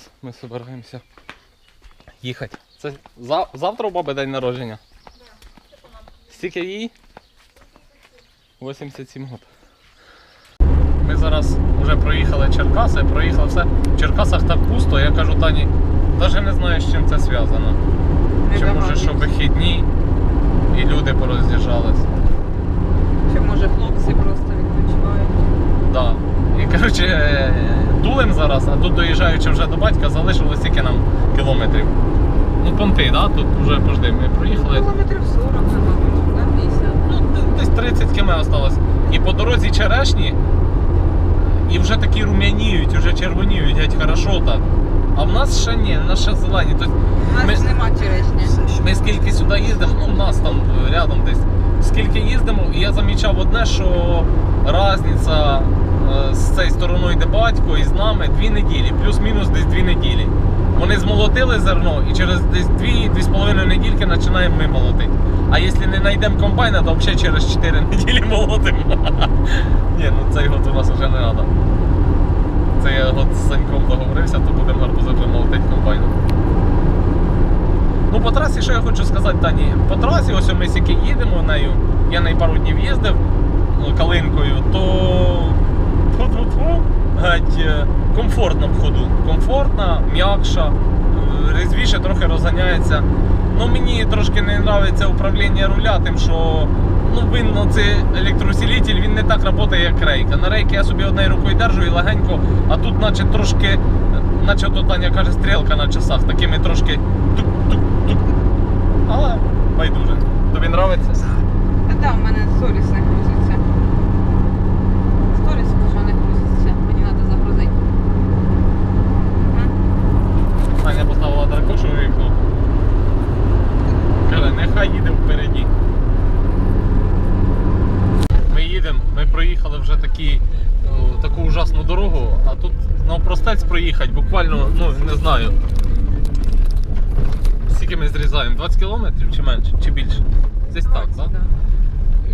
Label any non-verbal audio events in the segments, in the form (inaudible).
зараз ми збираємося їхати. Це за- завтра у баби день народження? Скільки їй? 87 років. Ми зараз вже проїхали Черкаси, проїхали все. В Черкасах так пусто, я кажу Тані, навіть не знаю, з чим це зв'язано. Чи може, що вихідні і люди пороз'їжджались. Чи може хлопці просто відпочивають? Да. Коротше, е, тулим зараз, а тут доїжджаючи вже до батька, залишилось тільки нам кілометрів. Ну, понти, да? Тут вже пожди, ми проїхали. Кілометрів 40, мабуть, на 50. Ну, десь 30 км осталось. І по дорозі черешні, і вже такі рум'яніють, вже червоніють, геть хорошо так. А в нас ще ні, в нас ще зелені. Тобто У нас Ми- ж нема черешні. ми скільки сюди їздимо, ну у нас там е, рядом десь. Скільки їздимо, і я замічав одне, що різниця з цією стороною, де батько, і з нами дві неділі, плюс-мінус десь дві неділі. Вони змолотили зерно і через десь дві-дві з половиною недільки починаємо ми молотити. А якщо не знайдемо комбайна, то взагалі через 4 (laughs) неділі молотимо. (laughs) Ні, ну цей год у нас вже не треба. Це я от з Саньком договорився, то будемо гарбузи вже молотити комбайном. Ну, по трасі, що я хочу сказати, Тані, по трасі, ось ми сіки їдемо нею, я нею пару днів їздив ну, калинкою, то геть е, комфортно в ходу. Комфортна, м'якша, е, різвіше трохи розганяється. Ну, мені трошки не подобається управління руля, тим, що ну, видно, цей електроусилитель він не так працює, як рейка. На рейки я собі однією рукою держу і легенько, а тут наче трошки, наче то Таня каже, стрілка на часах, такими трошки тук-тук-тук. Але байдуже. Тобі подобається? Та да, у мене сторіс не грузиться. Сторіс вже не грузиться. Мені треба загрузити. Мгм. Таня поставила дракошу вікно. Каже, нехай їде впереді. Ми їдемо, ми проїхали вже такі, о, таку ужасну дорогу, а тут навпростець проїхати, буквально, ну не знаю. Скільки ми зрізаємо? 20 кілометрів чи менше, чи більше? Десь так, так? Да.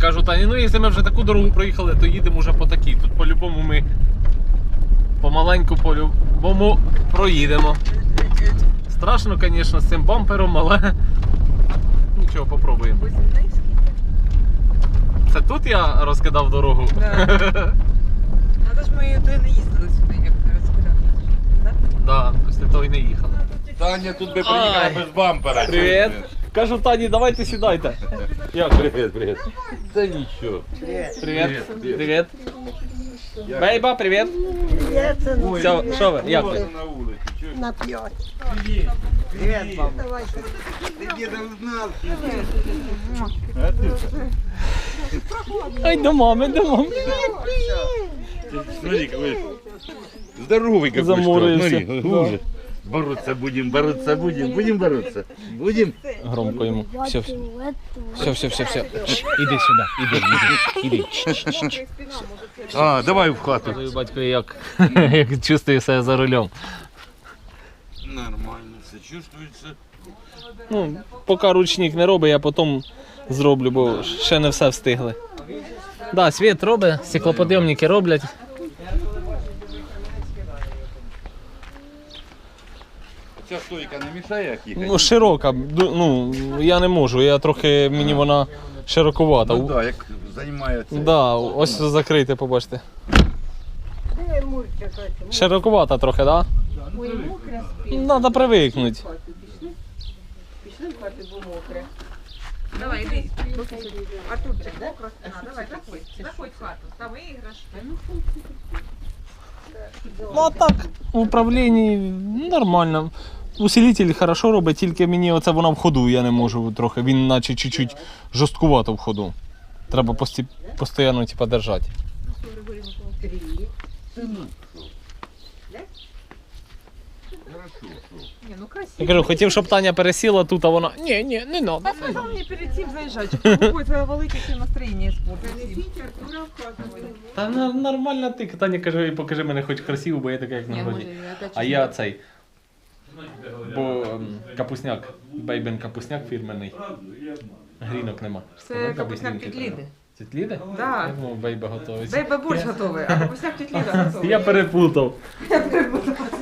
Кажу, Тані, ну якщо ми вже таку дорогу проїхали, то їдемо вже по такій. Тут по-любому ми помаленьку по-любому проїдемо. Страшно, звісно, з цим бампером, але (laughs) нічого, попробуємо. Бузівницький? Це тут я розкидав дорогу. Да. (laughs) Ну, то ж ми туди не їздили сюди, як ти розказав. Да? Да, після того й не їхали. Таня тут би приїхала без бампера. Привіт! Кажу, Тані, давайте сідайте. Як? Привіт, привіт. Та нічого. Привіт. Привіт. Привіт. Бейба, привіт. Все, що ви? Як ви? На? П'ять. Привіт. Ти діда. Ай, до мами, до мами. Смотри, какой здоровый какой Замурився. что. Смотри, Да. Бороться будем, бороться будем, будем бороться. Будем. Громко йому. Все, все. Все, все, все, все. Іди сюди, іди, іди, іди. А, давай в хату. Батько як, (laughs) як чувствує себе за рулем. Чувствуется. Ну, поки ручник не робить, я потім зроблю, бо ще не все встигли. Да, світ робить, стеклоподйомники роблять. Ця стойка не мішає як їхати? Ну, широка, ну, я не можу, я трохи, мені вона широковата. Ну да, як займається. Да, ось закрийте, побачите. Широковата трохи, так? Ой, мокре Да? Треба привикнути. Пішли в хату, бо мокре. Давай, іди. Артурчик, мокра спина. Давай, заходь. Заходь в хату. Там іграшки. Ну а так, в управлінні нормально. Усилитель хорошо робить, тільки мені оце вона в ходу, я не можу трохи. Він наче чуть-чуть жорсткувато в ходу. Треба постійно типа, держати. Ну красиво. Я кажу, хотів, щоб Таня пересіла тут, а вона. Ні, ні, не надо. Та сказав мені перед цим заїжджати. Ой, твоя велика ще настроєння іспортить. Та на- нормально ти. Таня каже, «І покажи мене хоч красиво, бо я така, як на городі. А я цей. Бо ем, капусняк, бейбен капусняк фірменний. Грінок нема. Це Сказав, капусняк тіт Ліди. Треба. Тіт Ліди? Да. Я думав, бейба готовий. Бейба борщ готовий, а капусняк тіть Ліда (laughs) готовий. Я перепутав. Це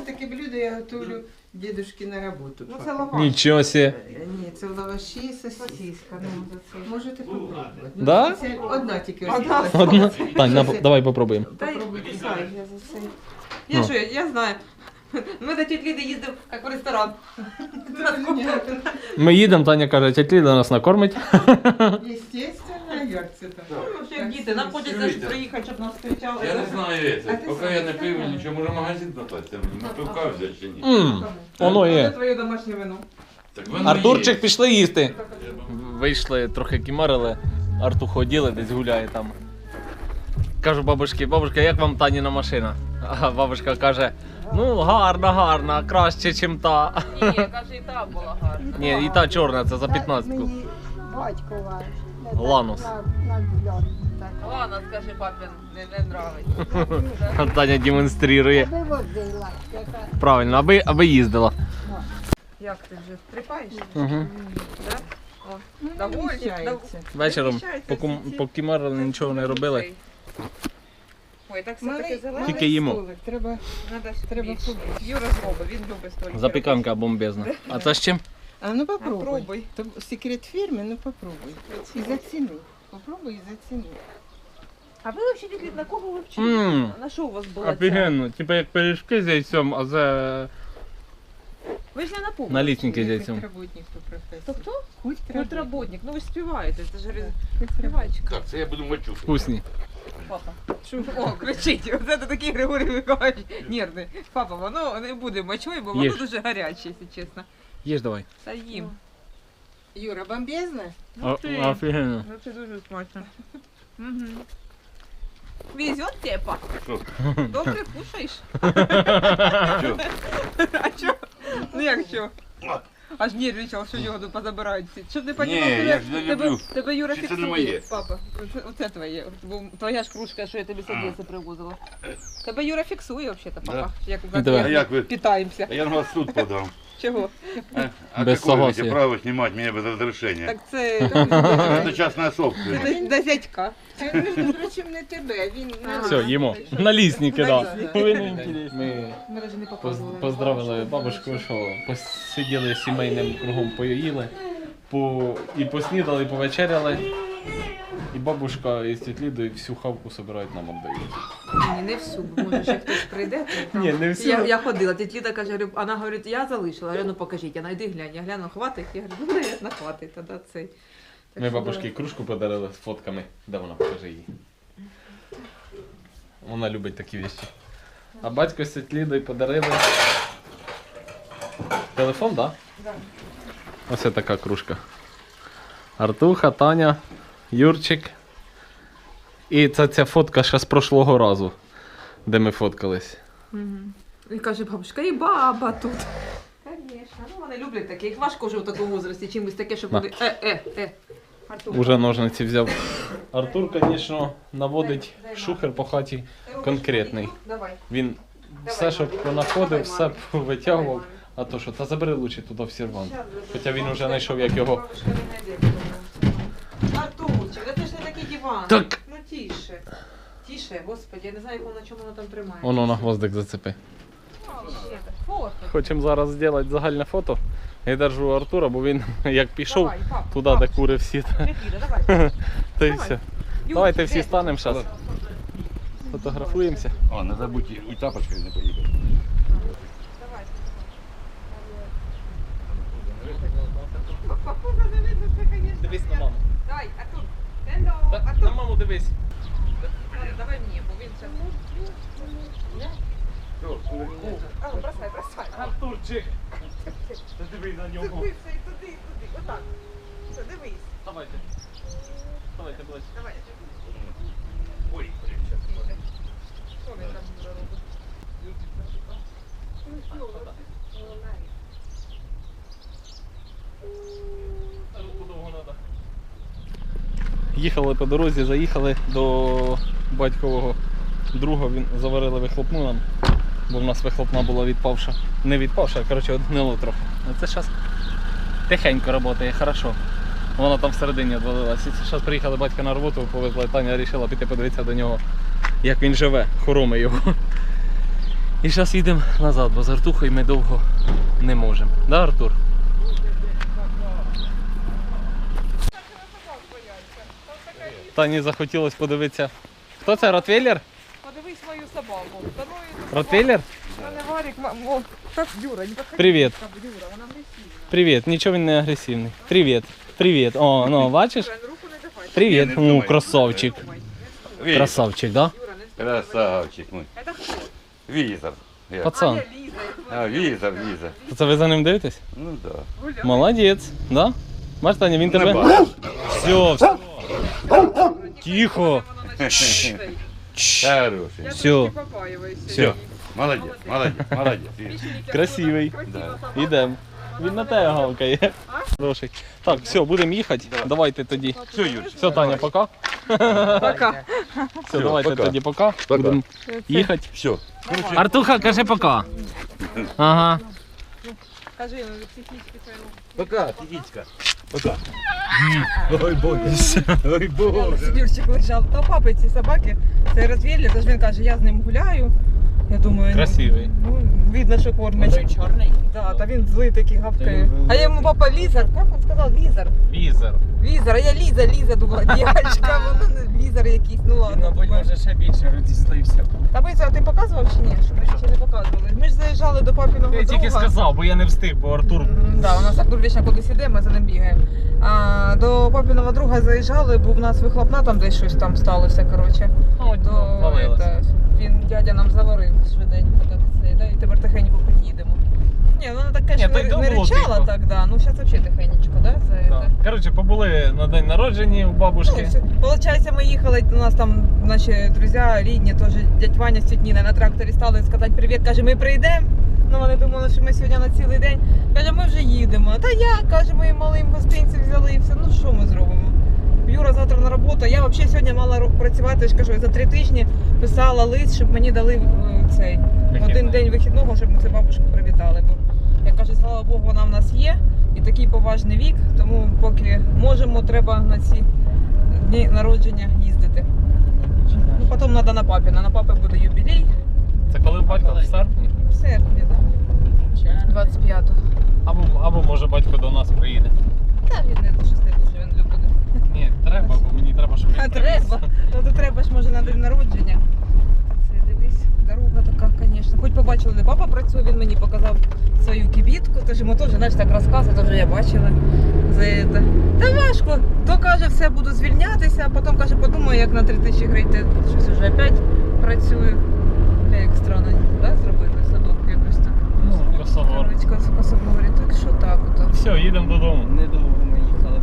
таке блюдо, я готовлю дедушки на роботу. Ну це лаваш. Нічого сі. Е, Ні, це в лаваші сосиска. Сосиска, ну. Можете попробувати. Ну, Да? Це одна тільки Одна. осталась. Одна. Тань, на, давай попробуємо. Та й Попробуйте самі. я за це. Ну. Я що, я, я знаю. (laughs) Ми до тітки Ліди їздив, як в ресторан. Ми їдемо, Таня каже, тетя Ліда нас накормить. Естественно, як це там? Ну, ще як діти, нам хочеться ж приїхати, щоб нас зустрічали. Я не знаю, це. Поки я не пив нічого, може магазин накласти, на пивка взяти чи ні. Мм, воно Це є. твоє домашнє вино. Так воно Артурчик, є. пішли їсти. Вийшли, трохи кімарили, Арту ходили, десь гуляє там. Кажу бабушки, бабушка, як вам Таніна машина? А бабушка каже, ну гарна, гарна, краще, ніж та. Ні, каже, і та була гарна. Ні, і та чорна, це за 15. Мені батько ваш. Ланус. На, на взльот. Так. Ладно, скажи, папі, не, не нравиться. (laughs) Таня демонструє. Аби. Правильно, аби, аби їздила. Як ти вже стрипаєш? Угу. Да? О, Ну, вміщається. Вечором покум- покімарили, нічого не робили. Ой, так все таки зелене. Тільки їмо. Треба Надо ж Треба Юра зробить, він любить столик. Запіканка бомбезна. А це з чим? А ну попробуй. Попробуй. То секрет фірми, ну попробуй. І заціни. Попробуй і заціни. А ви взагалі діти, на кого ви вчили? Мм, На що у вас була ця? офігенно. Типа як пиріжки з яйцем, а за Ви ж не на публіку. налісники з яйцем. Культработник, то професор. Тобто? Культработник. Культработник. Ну ви ж співаєте, це ж співачка. Так, це я буду мочу. Вкусні. Папа. О, кричить. Оце ти такий Григорій Миколаївич нервний. Папа, воно не буде мочою, бо воно Їж. дуже гаряче, якщо чесно. Їж давай. Та їм. Юра, бомбезно? Ну ти. Офігенно. Ну це дуже смачно. (laughs) Угу. Везет тебе, папа. Що? Добре кушаєш. (laughs) Що? А чо? Ну як чо? Аж нервничав, що його тут позабирають всі. Щоб не понімав, Ні, тебе, я ж не тебе, люблю. тебе Юра Чи це фіксує. не моє? Папа, оце, оце твоє. Бо твоя ж кружка, що я тобі з Одеси привозила. Тебе Юра фіксує взагалі, папа. Як, І давай. А як ви? питаємося. А я на вас в суд подам. Чого? А, а Без какое вы имеете право снимать меня без разрешения? Так це Это частная собственность. це до зятька. Це, між прочим, не тебе. Він на Все, їмо. Ви не інтересні. Ми Ми навіть не поз- поздравили бабушку, що посиділи сімейним кругом, поїли, по... і поснідали, і повечеряли. І бабушка із тітлідою всю хавку собирають нам віддають. Ні, не всю, бо може ще хтось прийде. то- Ні, не всю. Я, я ходила, тітя Ліда каже, говорю, вона говорить, я залишила. Я говорю, ну покажіть, я найди глянь. Я гляну, хватить. Я говорю, ну навіть хватить, тоді цей. Так Ми що бабушки кружку подарили з фотками. Де вона покажи її. Вона любить такі вещі. А батько з Лідою подарили. Телефон, так? Да. Ось така кружка. Артуха, Таня, Юрчик. І це ця фотка ще з прошлого разу, де ми фоткались. І каже бабушка, і баба тут. Звісно, ну вони люблять таке. Їх важко вже в такому возрасті чимось таке, щоб вони. Е, е, е. Артур. Уже ножниці взяв. Артур, звісно, наводить шухер по хаті. конкретний. Давай. Він все, що понаходив, все (laughs) витягував. А то що, та забери лучше туди в сервант. Хоча він уже знайшов, як його. Так. Ну тише. Тише, господи, я не знаю, як на чому воно там тримає. Воно на гвоздик зацепи. Тише. Хочемо зараз зробити загальне фото. Я держу Артура, бо він як пішов Давай, туди, де кури всі, то й все. Давайте всі станемо зараз. Фотографуємося. О, не забудьте, и тапочкой не поїхати. Дивись на маму. Давай, Артур. Hello, На маму дивись. Давай мне, бо він сейчас. А, ну, бросай, бросай. Артурчик. Дивись на Дивися, і туди, і туди. Отак. Все, дивись. Давайте. Давайте ближче. Давай. Ой, Що він там буде робити? Їхали по дорозі, заїхали до батькового друга, він заварили вихлопну нам, бо в нас вихлопна була відпавша. Не відпавша, а коротше, гнило трохи. Це зараз тихенько працює, хорошо. Вона там всередині відвалилась. І зараз приїхали батька на роботу, повезла, і Таня вирішила піти подивитися до нього, як він живе, хороми його. І зараз їдемо назад, бо з Артухою ми довго не можемо. Да, Артур? Тані захотілося подивитися. Хто це Ротвейлер? Подивись мою собаку. Та ну і Ротвейлер? Та не Варік, ма- о, так, Юра, не підходи. Привіт. Та, Юра, вона агресивна. Привіт, нічого він не агресивний. Привіт. Привіт. О, ну бачиш? Юра, руку не давай. Привіт. Ну, вдумай. красавчик. Красавчик, да? Юра, не вставай. Красавчик мой. Хто? Визор. Я. Пацан. А, я Ліза, я А, твоя. визор, визор. Це ви за ним дивитесь? Ну да. Гуляй. Молодець, да? Бачиш, Таня, він тебе. Все, все. Тихо. Хороший. Я Всё. Все. Молодец, молодец, молодец. Красивий. Ідемо. Він на тебе гавкає. Хороший. Так, все, будемо їхати. Давайте тоді. Все, Юрчик. Все, Таня, пока. Пока. Все, давайте пока. тоді пока. Пока. Будемо їхати. Все. Артуха, кажи пока. Ага. Кажи, ну, психічки своєму. Пока, Тигичка. Пока. Ой, боже. Ой, боже. Юрчик лежав. Та папи ці собаки, це розвілля, тож він каже, я з ним гуляю. Я думаю, ну, Красивий. Ну, видно, що кормить. чорний? Да, та він злий такий гавкає. А я йому папа лізер. як він сказав, Лізер. Візер. Візер, а я Ліза, Ліза думала, (laughs) дівчинка, воно не Лізар якийсь, ну ладно. думаю. ще більше розізлився. Та ви це ти показував чи ні? Щоб ми ще не показували. Ми ж заїжджали до папіного Я друга. тільки сказав, бо я не встиг, бо Артур. М, Да, у нас Артур вічно кудись іде, ми за ним бігаємо. А, до папіного друга заїжджали, бо в нас вихлопна там десь щось там сталося, коротше. Ну, То валилося. это, він дядя нам заварив швиденько так це, да, і тепер тихенько поїдемо. Ні, вона так, Ні, конечно, не, до не було ричала тихо. так, да. Ну зараз взагалі тихенечко, да, за Да. это. Коротше, побули на день народження у Ну, бабушки. все. Получається, ми їхали, у нас там наші друзі рідні, теж дядь Ваня з Ніна на тракторі стали сказати привіт, каже, ми прийдемо. Ну вони думали, що ми сьогодні на цілий день. Каже, ми вже їдемо. Та я, каже, ми малим гостинців взяли і все. Ну що ми зробимо? Юра завтра на роботу. Я взагалі сьогодні мала ро- працювати, я ж кажу, за три тижні писала лист, щоб мені дали е, цей Вихідний. один день вихідного, щоб ми цю бабушку привітали. Бо я кажу, слава Богу, вона в нас є і такий поважний вік, тому поки можемо, треба на ці дні народження їздити. Ну, потім треба на папіна. На папи буде юбілей Це коли батько в серпні? в серпні, да? 25-го. Або, або може батько до нас приїде. Та він не дуже дуже він любить. Ні, треба, бо мені треба, щоб він А привіз. треба. Ну то треба ж може на день народження. Це дивись, дорога така, звісно. Хоч побачили, де папа працює, він мені показав свою кибітку, тож йому теж, знаєш, так розказує, то вже я бачила за. Та важко. То каже, все буду звільнятися, а потім каже, подумаю, як на 3 тисячі гривень щось вже опять працюю. Бля, як странно, да, зробили садок якось так. Ну, косогор. Косогорі, так що так ото. Все, їдемо додому. Недовго ми їхали.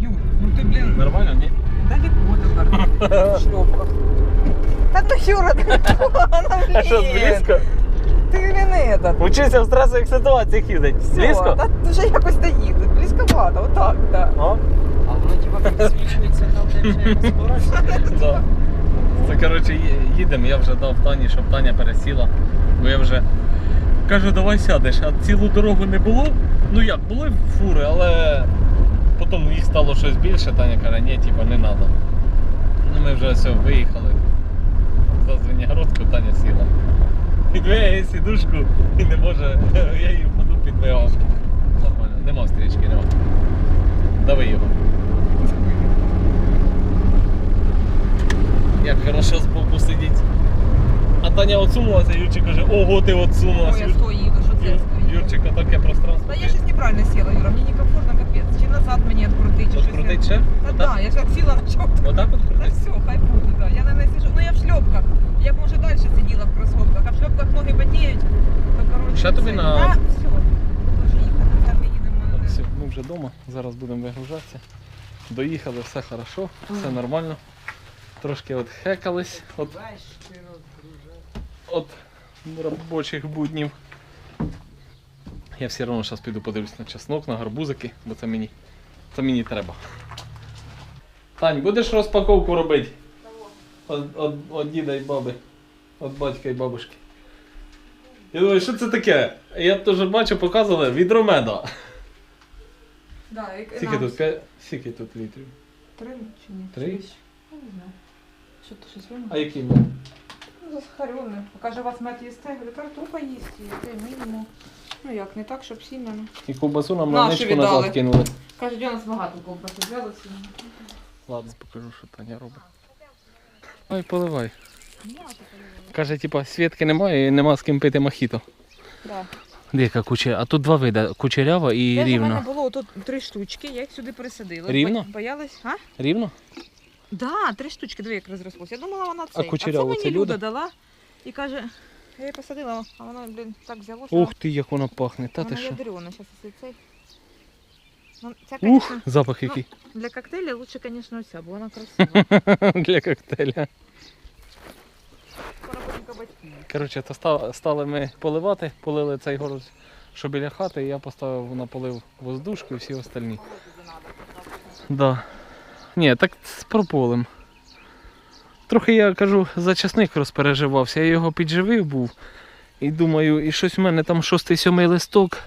Юр, ну ти, блін, Нормально, ні? Далеко тепер. Шльопка. Та ну Юра, далеко, вона, блін. А що, близько? Ти не этот. Учися в стресових ситуаціях їздить. Все, Близько? Та вже якось доїде. Близьковато, отак, так. О, А воно типа підсвічується там, де вже розбираєшся. да. Це коротше ї- їдемо, я вже дав Тані, щоб Таня пересіла. Бо я вже кажу, давай сядеш, а цілу дорогу не було. Ну як, були фури, але потім їх стало щось більше, Таня каже, ні, типа не треба. Ну ми вже все, виїхали. За Звенігородку Таня сіла. Підвигає сідушку і не може, (laughs) я її впаду підвигав. Нормально, нема стрічки, нема. Дави його. Як хорошо збоку сидіть. А Таня отсунулася, Юрчик каже, ого, ти Ой, отсунулася. я стою, їду, що це я стою. Юрчика таке пространство. Та я щось неправильно сіла, Юра, мені некомфортно капець. Чи назад мені відкрутить, чи щось. крутить ще? Та да, я ж як сіла на чому. Отак от Та все, хай буде, да. Я на неї сижу. Ну я в шльопках. Я б може далі сиділа в кросовках, а в шльопках ноги потіють. То коротше. Ще тобі це. на- Та, все. Їхати, ми їдемо. Так, все, ми вже вдома, зараз будемо вигружатися. Доїхали, все хорошо, все нормально. Трошки от хекались от, от робочих буднів. Я все одно зараз піду подивлюсь на чеснок, на гарбузики, бо це мені, це мені треба. Тань, будеш розпаковку робити? От, діда і баби. От батька і бабушки. Я думаю, що це таке? Я теж бачу, показували відро меда. Да, Скільки нам тут? П'ять- Скільки тут літрів? Три чи ні? Три? Чи більше? Я не знаю. Що ти щось вимагав? А який мед? засахаренне. Каже, у вас мед їсте? Я говорю, картопа їсть, і це мінімум. Ну як, не так, щоб сильно. ну. І ковбасу нам Нашу на ничку віддали. назад кинули. Каже, у нас багато ковбаси взялося. Ладно, покажу, що Таня робить. Ой, поливай. Каже, типа, свідки немає і нема з ким пити мохіто. Да. Дика кучеря. А тут два види: кучерява і Теж У мене було тут три штучки, я їх сюди пересадила. Рівно? Бо- Боялась, а? Рівно? Да, три штучки, диви, як розрослося. Я думала, вона цей. кучеряву а це це мені Люда дала і каже, я її посадила, а воно, блін, так взялося. Ух ти, як вона пахне. Та ти Вона що? ядрена, зараз якщо цей. Ну, ця, Ух, конечно, запах який. для коктейля лучше, конечно, оця, бо вона красива. (laughs) Для коктейля. Скоро будемо кабачки. Коротше, то ста- стали ми поливати, полили цей город, що біля хати, і я поставив на полив воздушку і всі остальні. Да. Ні, так з прополем. Трохи я кажу, за часник розпереживався, я його підживив був. І думаю, і щось в мене там шостий сьомий листок,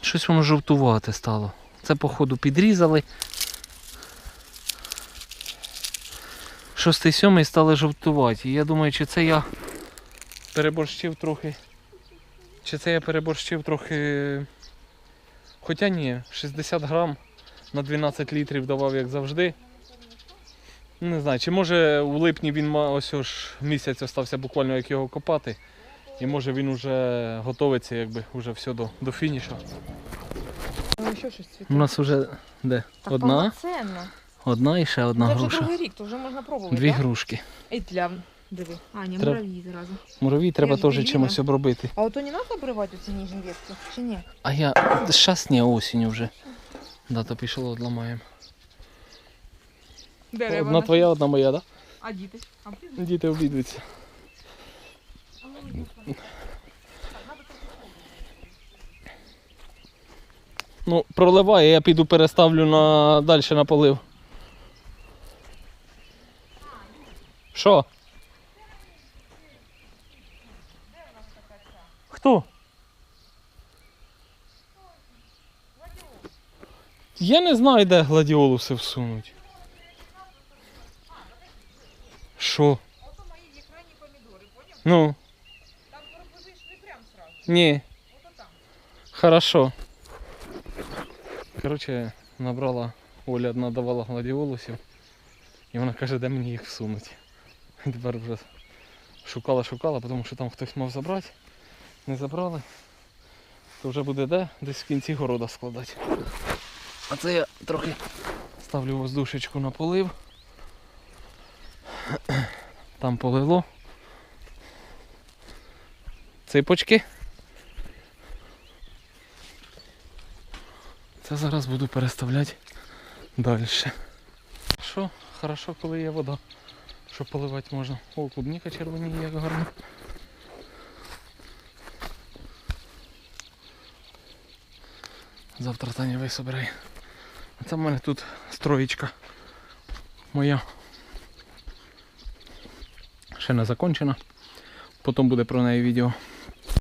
щось воно жовтувати стало. Це, походу, підрізали. Шостий сьомий стали жовтувати. І я думаю, чи це я переборщив трохи. Чи це я переборщив трохи. Хоча ні, 60 грам на 12 літрів давав, як завжди. Не знаю, чи може у липні він ма- ось місяць остався буквально як його копати. І може він вже готовиться, якби вже все до, до фінішу. Ну, ще щось цвіте. У нас вже де? Так Одна, повноцінно. одна і ще одна Це вже груша. другий рік, то вже можна пробувати. Дві так? грушки. І тля, диви. А, ні, Треба- муравій зразу. Муравій треба ж теж чимось обробити. А ото не треба обривати ці ніжні ветки? Чи ні? А я щас не осінь вже. Да, то пішло, odламаємо. Дерева. Одна твоя, одна моя, так? А діти? А? Діти обідуються. Ну, проливає, я піду переставлю на далі на полив. Що? Хто? Я не знаю, де гладіолуси всунуть. Що? Ото мої вікранні помідори, поняв? Ну, Там горбузи йшли прям сразу. ні. Ото там. Хорошо. Коротше, набрала Оля надавала гладіолусів. І вона каже, де мені їх всунути. І (laughs) Тепер вже шукала, шукала, тому що там хтось мав забрати. Не забрали. То вже буде де? Десь в кінці города складати. А це я трохи ставлю воздушечку на полив. Там полило. Ципочки. Це зараз буду переставляти далі. Що? Хорошо, коли є вода. Що поливати можна. О, клубніка червоніє, як гарно. Завтра Таня висобирає. А це в мене тут строєчка моя. Ще не закончена. Потім буде про неї відео.